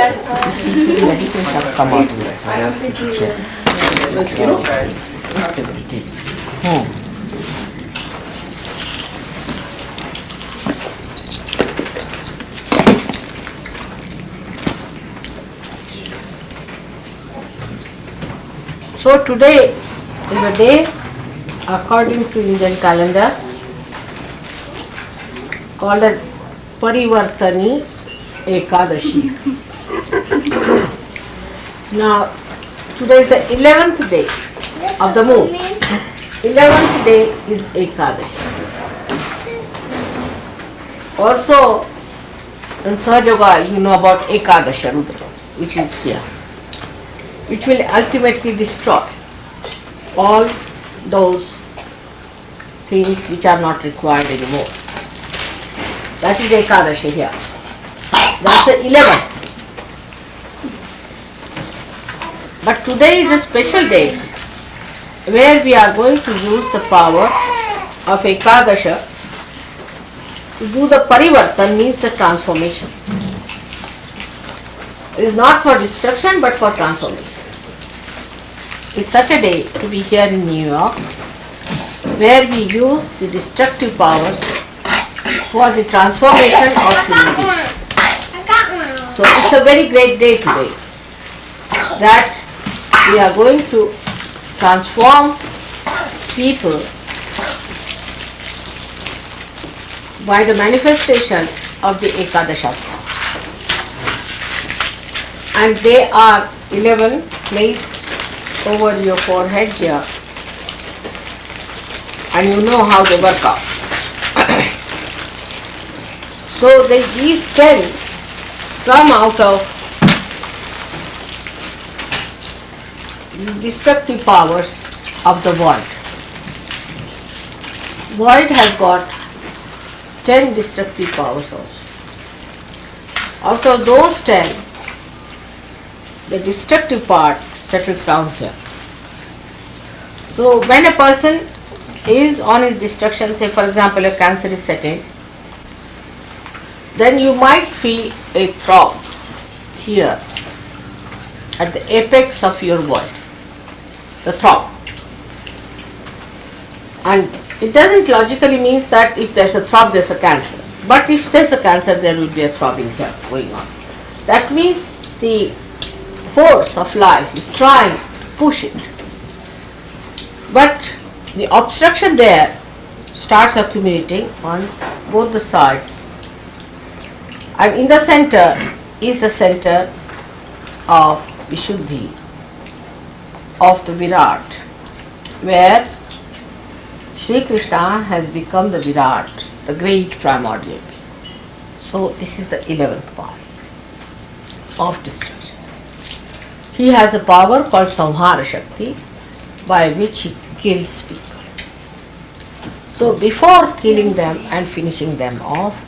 So today is a day according to Indian calendar called as Parivartani Ekadashi. Now, today is the 11th day of the moon. 11th day is Ekadashi. Also, in Sahaja you know about Ekadasha Rudra, which is here, which will ultimately destroy all those things which are not required anymore. That is Ekadashi here. That's the 11th. But today is a special day where we are going to use the power of Ekadasha to do the parivartan means the transformation. It is not for destruction but for transformation. It's such a day to be here in New York where we use the destructive powers for the transformation of human beings. So it's a very great day today that we are going to transform people by the manifestation of the Ekadashastra. And they are 11 placed over your forehead here. And you know how they work out. so they, these 10 come out of destructive powers of the world. World has got 10 destructive powers also. Out of those 10, the destructive part settles down here. So when a person is on his destruction, say for example a cancer is setting, then you might feel a throb here at the apex of your world, the throb. And it doesn't logically means that if there's a throb, there's a cancer. But if there's a cancer, there will be a throbbing here going on. That means the force of life is trying to push it. But the obstruction there starts accumulating on both the sides. And in the center is the center of Vishuddhi, of the Virat, where Sri Krishna has become the Virat, the great primordial. So this is the 11th part of destruction. He has a power called Samhara Shakti by which he kills people. So before killing them and finishing them off,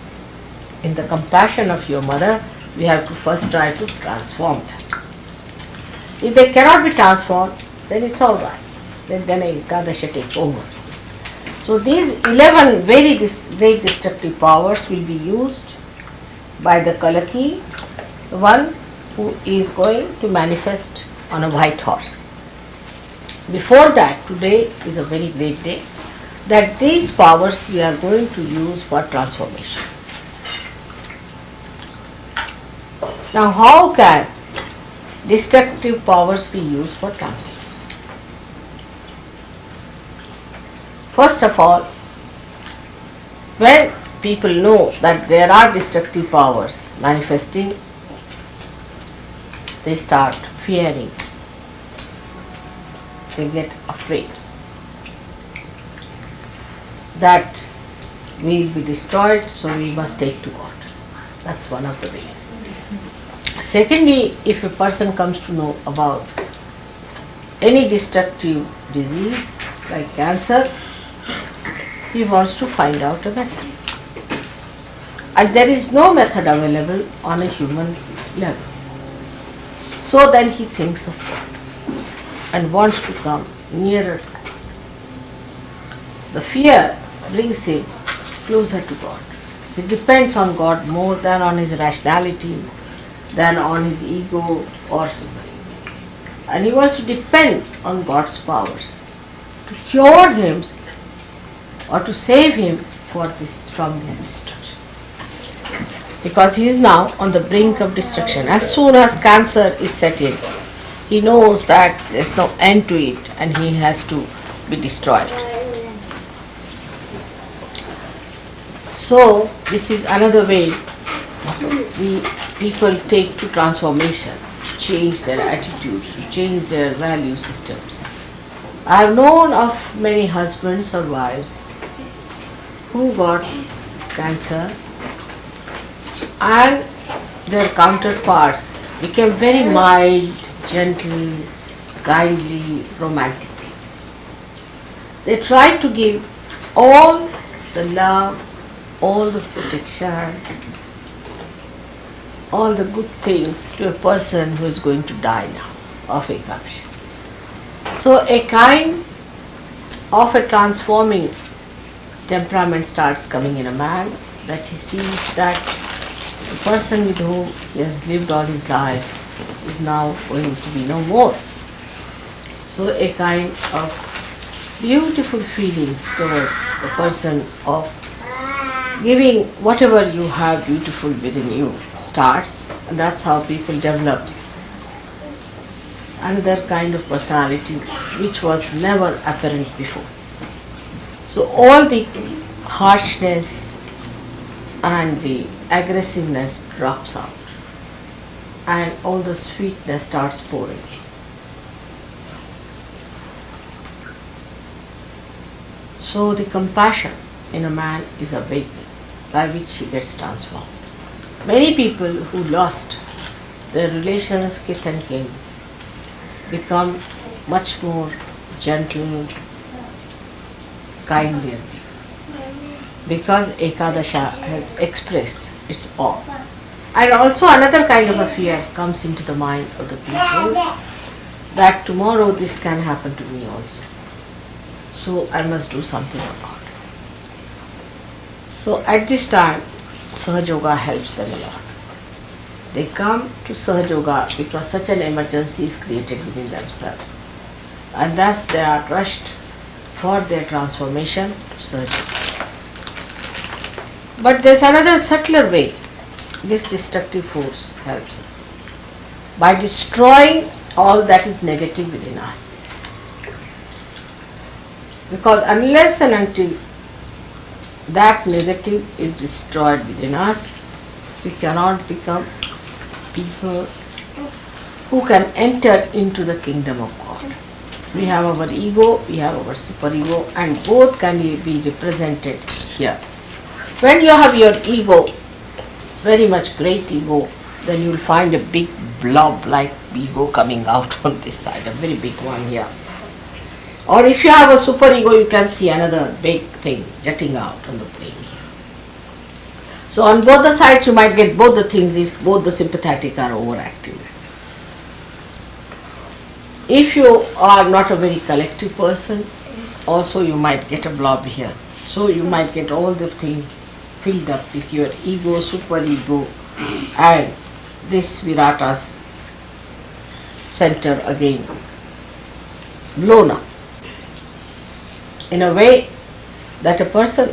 in the compassion of your mother, we have to first try to transform them. If they cannot be transformed, then it's all right. Then, then Ekadasha takes over. So these 11 very dis- destructive powers will be used by the Kalaki, one who is going to manifest on a white horse. Before that, today is a very great day, that these powers we are going to use for transformation. Now how can destructive powers be used for transformation? First of all, when people know that there are destructive powers manifesting, they start fearing. They get afraid that we will be destroyed, so we must take to God. That's one of the ways. Secondly, if a person comes to know about any destructive disease like cancer, he wants to find out a method. And there is no method available on a human level. So then he thinks of God and wants to come nearer. The fear brings him closer to God. He depends on God more than on his rationality, than on his ego or ego. And he wants to depend on God's powers to cure him or to save him for this from this destruction. Because he is now on the brink of destruction. As soon as cancer is set in, he knows that there's no end to it and he has to be destroyed. So this is another way we people take to transformation, change their attitudes, change their value systems. I have known of many husbands or wives who got cancer and their counterparts became very mild, gentle, kindly, romantic. They tried to give all the love, all the protection, all the good things to a person who is going to die now of Ekadashi. So a kind of a transforming temperament starts coming in a man that he sees that the person with whom he has lived all his life is now going to be no more. So a kind of beautiful feelings towards the person of giving whatever you have beautiful within you starts and that's how people develop another kind of personality which was never apparent before. So all the harshness and the aggressiveness drops out and all the sweetness starts pouring in. So the compassion in a man is awakened by which he gets transformed. Many people who lost their relations, kith and kin, become much more gentle, kindlier because Ekadasha has expressed its awe. And also another kind of a fear comes into the mind of the people that tomorrow this can happen to me also. So I must do something about it. So at this time, Sahaja Yoga helps them a lot. They come to Sahaja Yoga because such an emergency is created within themselves. And thus they are rushed for their transformation to Sahaja But there's another subtler way this destructive force helps us by destroying all that is negative within us. Because unless and until that negative is destroyed within us, we cannot become people who can enter into the kingdom of God. We have our ego, we have our superego, and both can be represented here. When you have your ego, very much great ego, then you will find a big blob like ego coming out on this side, a very big one here. Or if you have a superego, you can see another big thing jutting out on the plane here. So on both the sides, you might get both the things if both the sympathetic are overactive. If you are not a very collective person, also you might get a blob here. So you might get all the things filled up with your ego, superego, and this Virata's center again blown up in a way that a person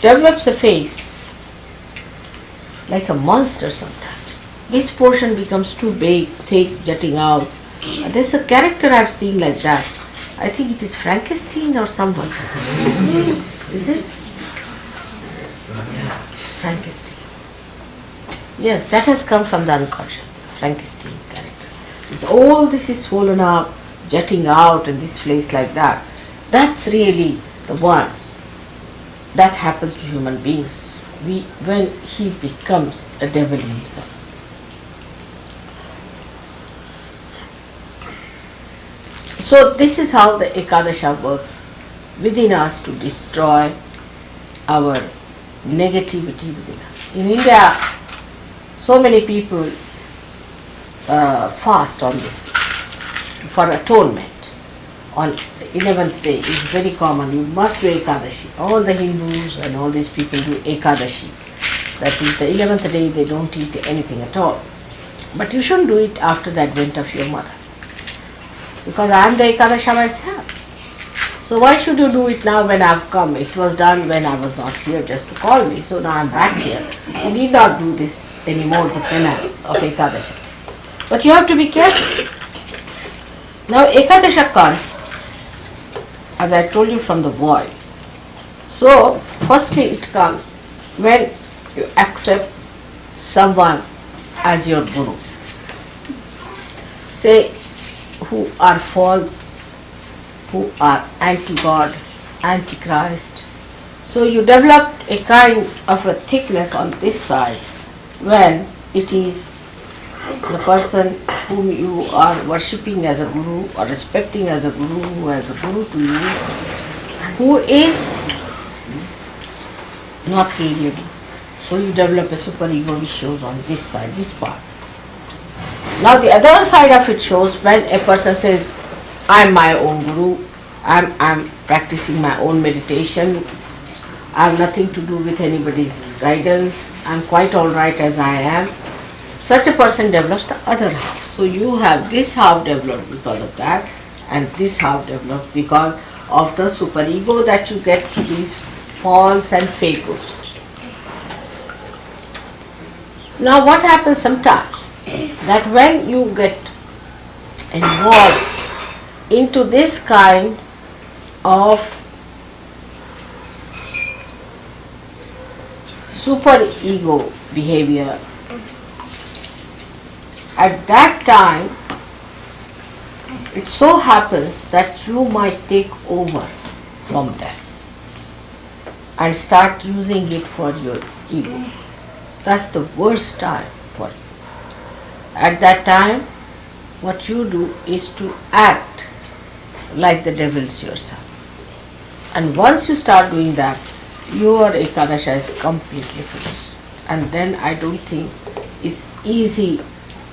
develops a face like a monster sometimes. This portion becomes too big, thick, jutting out. There's a character I've seen like that. I think it is Frankenstein or someone. is it? Yeah, Frankenstein. Yes, that has come from the unconscious, the Frankenstein character. This, all this is swollen up, jutting out, in this place like that. That's really the one that happens to human beings we, when he becomes a devil himself. So this is how the Ekadasha works within us to destroy our negativity within us. In India, so many people uh, fast on this for atonement on the 11th day is very common. You must do Ekadashi. All the Hindus and all these people do Ekadashi. That is the 11th day they don't eat anything at all. But you shouldn't do it after the advent of your mother. Because I am the Ekadasha myself. So why should you do it now when I've come? It was done when I was not here just to call me. So now I'm back here. You need not do this anymore, the penance of Ekadasha. But you have to be careful. Now Ekadasha comes, as I told you, from the void. So, firstly it comes when you accept someone as your guru. Say, who are false, who are anti-God, anti-Christ. So you developed a kind of a thickness on this side when it is the person whom you are worshipping as a guru or respecting as a guru, who as a guru to you, who is not really. So you develop a super ego which shows on this side, this part. Now the other side of it shows when a person says, I'm my own guru, I'm, I'm practicing my own meditation, I have nothing to do with anybody's guidance, I'm quite alright as I am. Such a person develops the other half. So you have this half developed because of that, and this half developed because of the superego that you get through these false and fake gurus. Now what happens sometimes? That when you get involved into this kind of super ego behavior, at that time, it so happens that you might take over from them and start using it for your ego. That's the worst time for it. At that time, what you do is to act like the devils yourself. And once you start doing that, your Ekadasha is completely finished. And then I don't think it's easy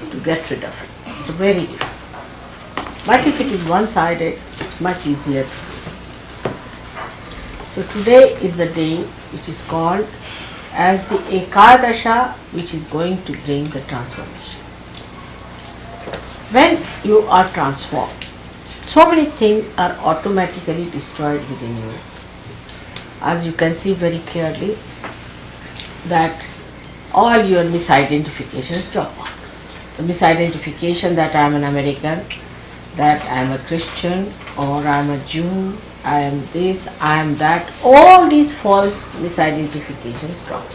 to get rid of it. It's very difficult. But if it is one-sided, it's much easier. So today is the day which is called as the Ekadasha which is going to bring the transformation. When you are transformed, so many things are automatically destroyed within you. As you can see very clearly that all your misidentifications drop out. The misidentification that I am an American, that I am a Christian, or I am a Jew, I am this, I am that, all these false misidentifications drop.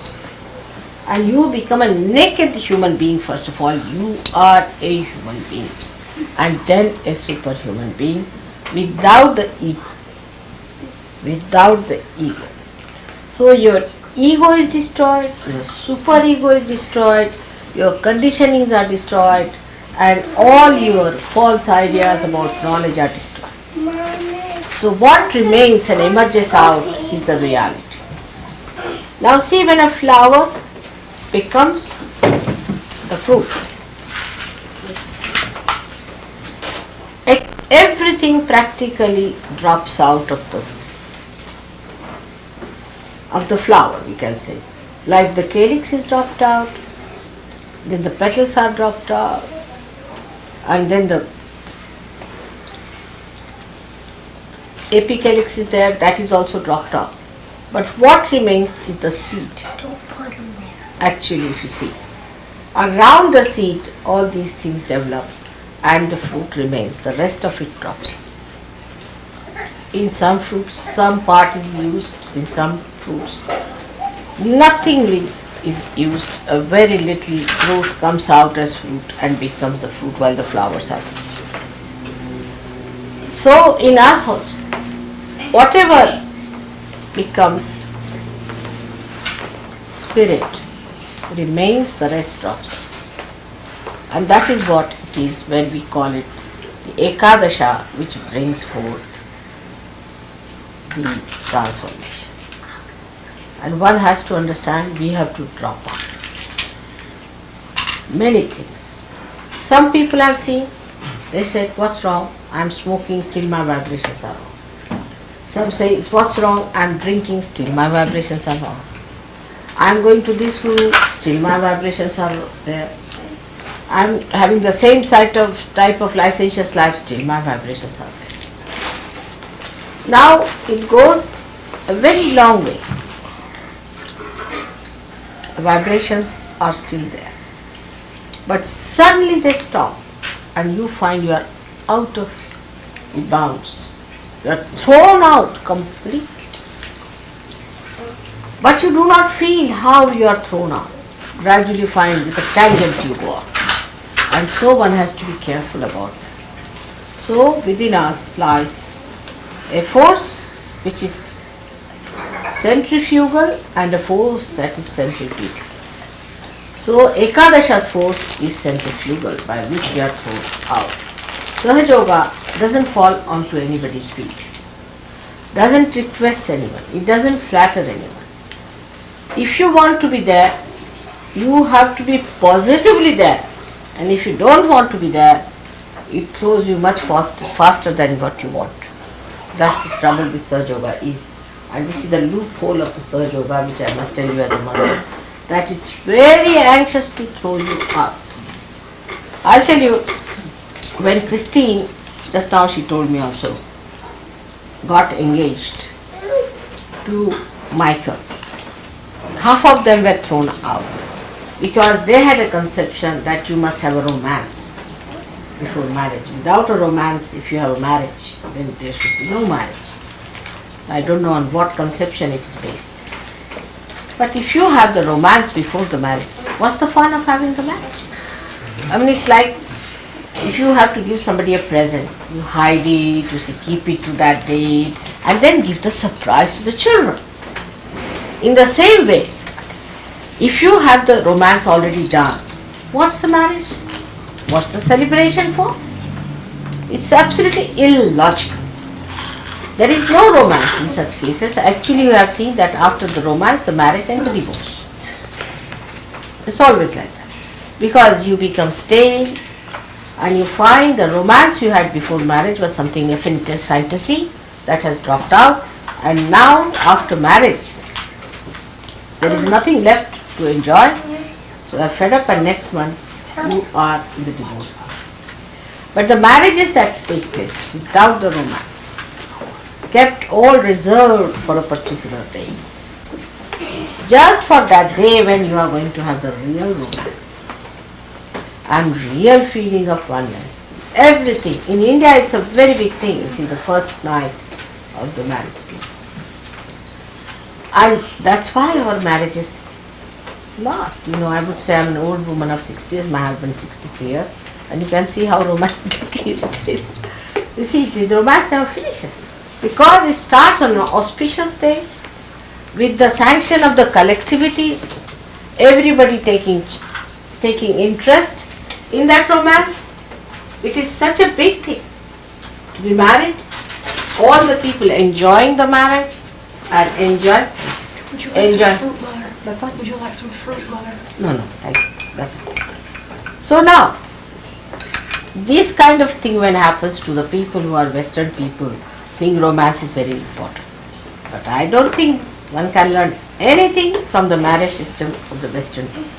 And you become a naked human being first of all, you are a human being. And then a superhuman being without the ego. Without the ego. So your ego is destroyed, your super ego is destroyed, your conditionings are destroyed, and all your false ideas about knowledge are destroyed. So what remains and emerges out is the reality. Now see when a flower becomes the fruit. Everything practically drops out of the of the flower, we can say. Like the calyx is dropped out, then the petals are dropped out, and then the apicalyx is there, that is also dropped out. But what remains is the seed, Don't put them there. Actually, if you see. Around the seed, all these things develop and the fruit remains, the rest of it drops. In some fruits, some part is used, in some fruits, nothing is used, a very little fruit comes out as fruit and becomes the fruit while the flowers are. So in us also, whatever becomes spirit remains, the rest drops. And that is what it is when we call it the Ekadasha, which brings forth the transformation. And one has to understand we have to drop out many things. Some people I've seen, they said, What's wrong? I'm smoking, still my vibrations are wrong. Some say, What's wrong? I'm drinking, still my vibrations are wrong. I'm going to this guru, still my vibrations are there. I'm having the same of, type of licentious lifestyle, my vibrations are there. Now it goes a very long way. Vibrations are still there. But suddenly they stop and you find you are out of bounds. You are thrown out completely. But you do not feel how you are thrown out. Gradually find with a tangent you go out. And so one has to be careful about that. So within us lies a force which is centrifugal and a force that is centripetal. So Ekadasha's force is centrifugal by which we are thrown out. Sahaja Yoga doesn't fall onto anybody's feet, doesn't request anyone, it doesn't flatter anyone. If you want to be there, you have to be positively there. And if you don't want to be there, it throws you much faster, faster than what you want. That's the trouble with Sahaja Yoga is. And this is the loophole of the Sahaja Yoga which I must tell you as a mother, that it's very anxious to throw you up. I'll tell you, when Christine, just now she told me also, got engaged to Michael, half of them were thrown out because they had a conception that you must have a romance before marriage. Without a romance, if you have a marriage, then there should be no marriage. I don't know on what conception it is based. But if you have the romance before the marriage, what's the fun of having the marriage? I mean, it's like if you have to give somebody a present, you hide it, you say keep it to that date, and then give the surprise to the children. In the same way, if you have the romance already done, what's the marriage? What's the celebration for? It's absolutely illogical. There is no romance in such cases. Actually, you have seen that after the romance, the marriage and the divorce. It's always like that. Because you become stale and you find the romance you had before marriage was something, a fantas- fantasy that has dropped out. And now, after marriage, there is nothing left to enjoy. So are fed up and next month you are in the divorce house. But the marriages that take place without the romance, kept all reserved for a particular day. Just for that day when you are going to have the real romance and real feeling of oneness. Everything. In India it's a very big thing, you see, the first night of the marriage. And that's why our marriages last. You know, I would say I'm an old woman of 60 years, my husband 63 years, and you can see how romantic he is still. You see, the romance never finishes because it starts on an auspicious day with the sanction of the collectivity, everybody taking taking interest in that romance. It is such a big thing to be married, all the people enjoying the marriage and enjoy. Would you like Enjoy. some fruit butter? Would you like some fruit butter? No, no. That's it. So now, this kind of thing when happens to the people who are Western people, think romance is very important. But I don't think one can learn anything from the marriage system of the Western people.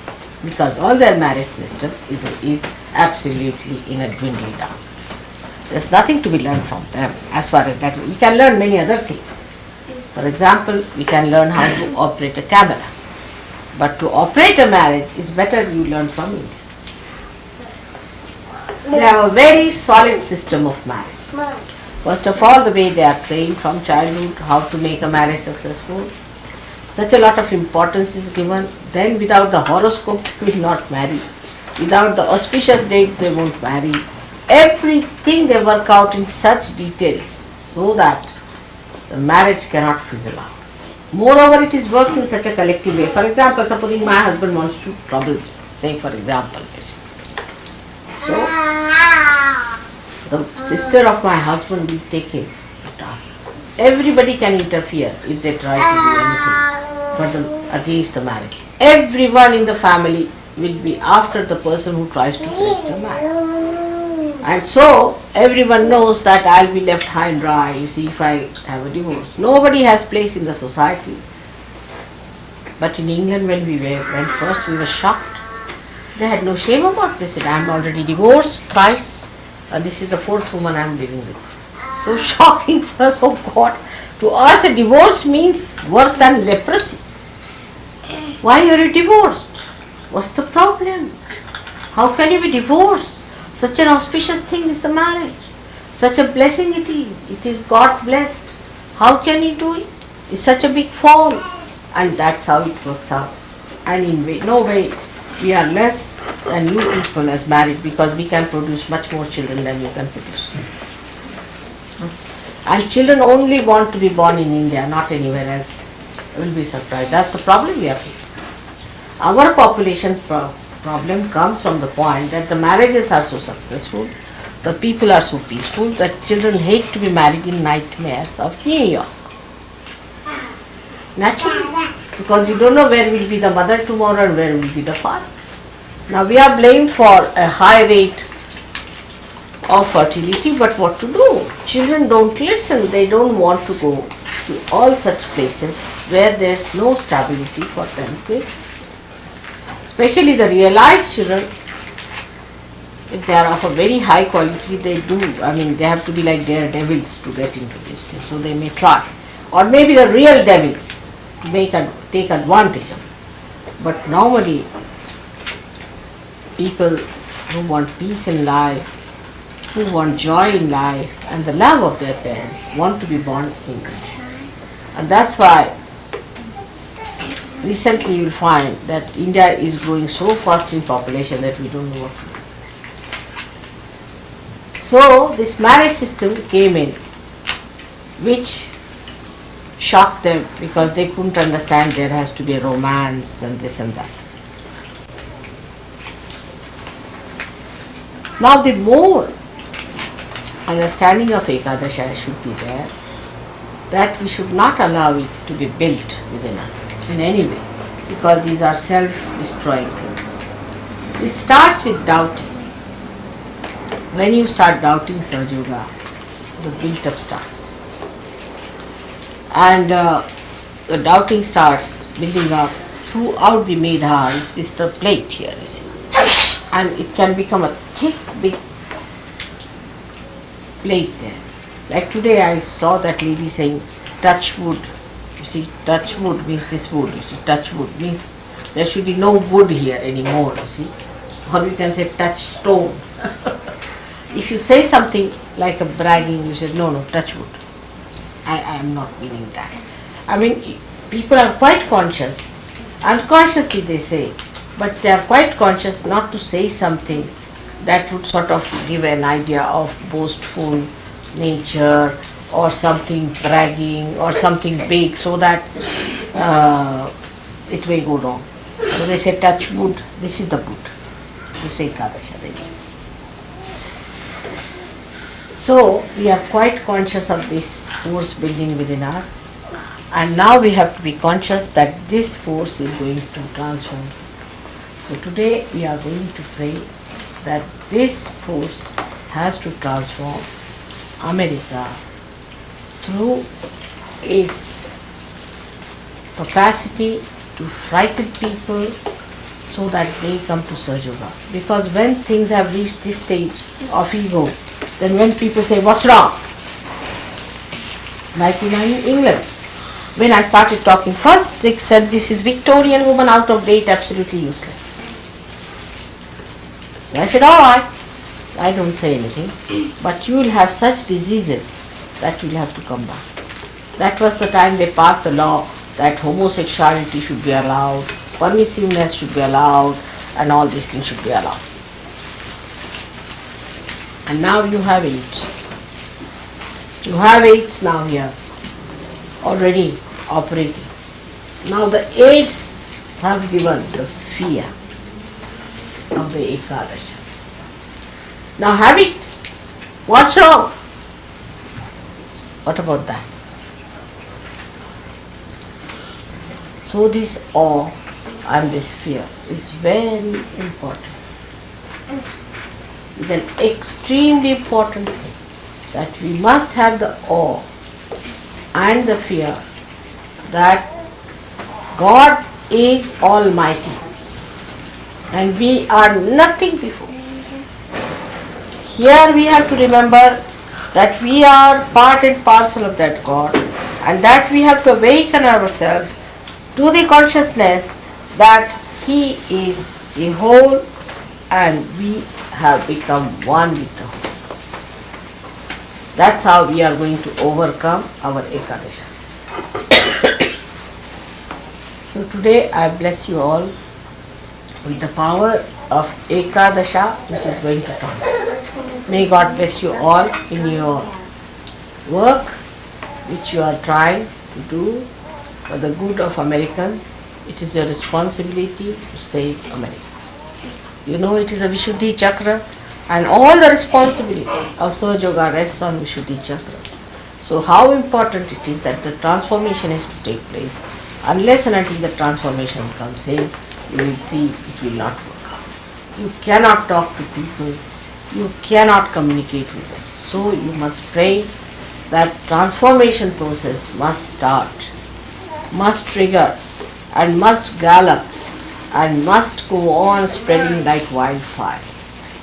Because all their marriage system is, is absolutely in a dwindling down. There's nothing to be learned from them as far as that. We can learn many other things. For example, we can learn how to operate a camera. But to operate a marriage is better you learn from Indians. They have a very solid system of marriage. First of all, the way they are trained from childhood, how to make a marriage successful. Such a lot of importance is given. Then without the horoscope, they will not marry. Without the auspicious date, they won't marry. Everything they work out in such details so that the marriage cannot fizzle out. Moreover, it is worked in such a collective way. For example, supposing my husband wants to trouble, say for example, so the sister of my husband will take him task. Everybody can interfere if they try to do anything the, against the marriage. Everyone in the family will be after the person who tries to break the marriage. And so everyone knows that I'll be left high and dry, you see, if I have a divorce. Nobody has place in the society. But in England when we were, went first, we were shocked They had no shame about this. They said, I'm already divorced thrice, and this is the fourth woman I'm living with. So shocking for us, oh God. To us, a divorce means worse than leprosy. Why are you divorced? What's the problem? How can you be divorced? Such an auspicious thing is the marriage. Such a blessing it is. It is God blessed. How can you do it? It's such a big fall. And that's how it works out. And in way, no way we are less than you people as married because we can produce much more children than you can produce. And children only want to be born in India, not anywhere else. You will be surprised. That's the problem we are facing. Our population pro- problem comes from the point that the marriages are so successful, the people are so peaceful that children hate to be married in nightmares of New York. Naturally, because you don't know where will be the mother tomorrow and where will be the father. Now we are blamed for a high rate of fertility, but what to do? Children don't listen, they don't want to go to all such places where there's no stability for them to. Especially the realized children, if they are of a very high quality, they do, I mean, they have to be like daredevils to get into this thing, so they may try. Or maybe the real devils to make a, take advantage of it. But normally, people who want peace in life, who want joy in life and the love of their parents want to be born in country. And that's why recently you will find that India is growing so fast in population that we don't know what to do. So this marriage system came in which shocked them because they couldn't understand there has to be a romance and this and that. Now the more understanding of Ekadasha should be there, that we should not allow it to be built within us in any way, because these are self-destroying things. It starts with doubting. When you start doubting Sahaja, the built-up starts. And uh, the doubting starts building up throughout the Medha, is this the plate here, you see. And it can become a thick, big plate there. Like today I saw that lady saying touch wood. You see, touch wood means this wood, you see, touch wood means there should be no wood here anymore, you see. Or you can say touch stone. if you say something like a bragging, you say, no, no, touch wood. I, I am not meaning that. I mean, people are quite conscious, unconsciously they say, but they are quite conscious not to say something that would sort of give an idea of boastful nature or something dragging or something big so that uh, it may go wrong. So they say touch wood, this is the wood. You say Kadasha they mean. So we are quite conscious of this force building within us and now we have to be conscious that this force is going to transform. So today we are going to pray that this force has to transform America through its capacity to frighten people so that they come to Sahaja. Because when things have reached this stage of ego, then when people say, what's wrong? Like in England, when I started talking first, they said this is Victorian woman out of date, absolutely useless. So I said, all right, I don't say anything, but you will have such diseases that will have to come back. That was the time they passed the law that homosexuality should be allowed, permissiveness should be allowed, and all these things should be allowed. And now you have AIDS. You have AIDS now here, already operating. Now the AIDS have given the fear of the Ekadasha. Now have it. What's wrong? What about that? So this awe and this fear is very important. It's an extremely important thing that we must have the awe and the fear that God is Almighty. and we are nothing before. Here we have to remember that we are part and parcel of that God and that we have to awaken ourselves to the consciousness that He is the whole and we have become one with the whole. That's how we are going to overcome our Ekadasha. so today I bless you all with the power of Ekadasha which is going to transform. May God bless you all in your work which you are trying to do for the good of Americans. It is your responsibility to save America. You know it is a Vishuddhi Chakra and all the responsibility of Sahaja Yoga rests on Vishuddhi Chakra. So how important it is that the transformation is to take place. Unless and until the transformation comes in, you will see it will not work out. You cannot talk to people, you cannot communicate with them. So you must pray that transformation process must start, must trigger and must gallop and must go on spreading like wildfire.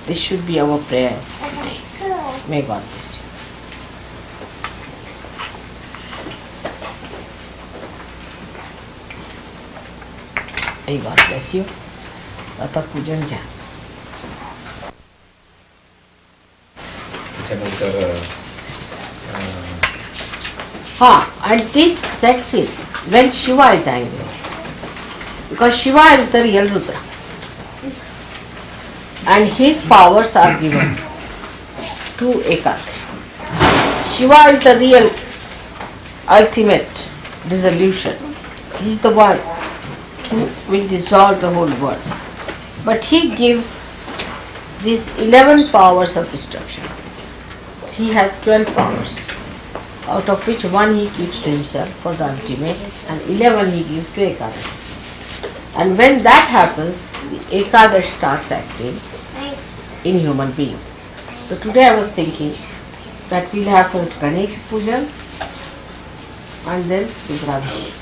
This should be our prayer today. May God bless you. May God bless you. Tata Pujan Jana. Chemical Huh, and this section, when Shiva is angry, because Shiva is the real Rudra, and his powers are given to Ekar. Shiva is the real ultimate dissolution. He is the one who will dissolve the whole world. But he gives these 11 powers of destruction. He has twelve powers, out of which one he keeps to himself for the ultimate and eleven he gives to Ekadashi. And when that happens, the Ekadash starts acting in human beings. So today I was thinking that we'll have first Ganesh puja and then Rudravishekam.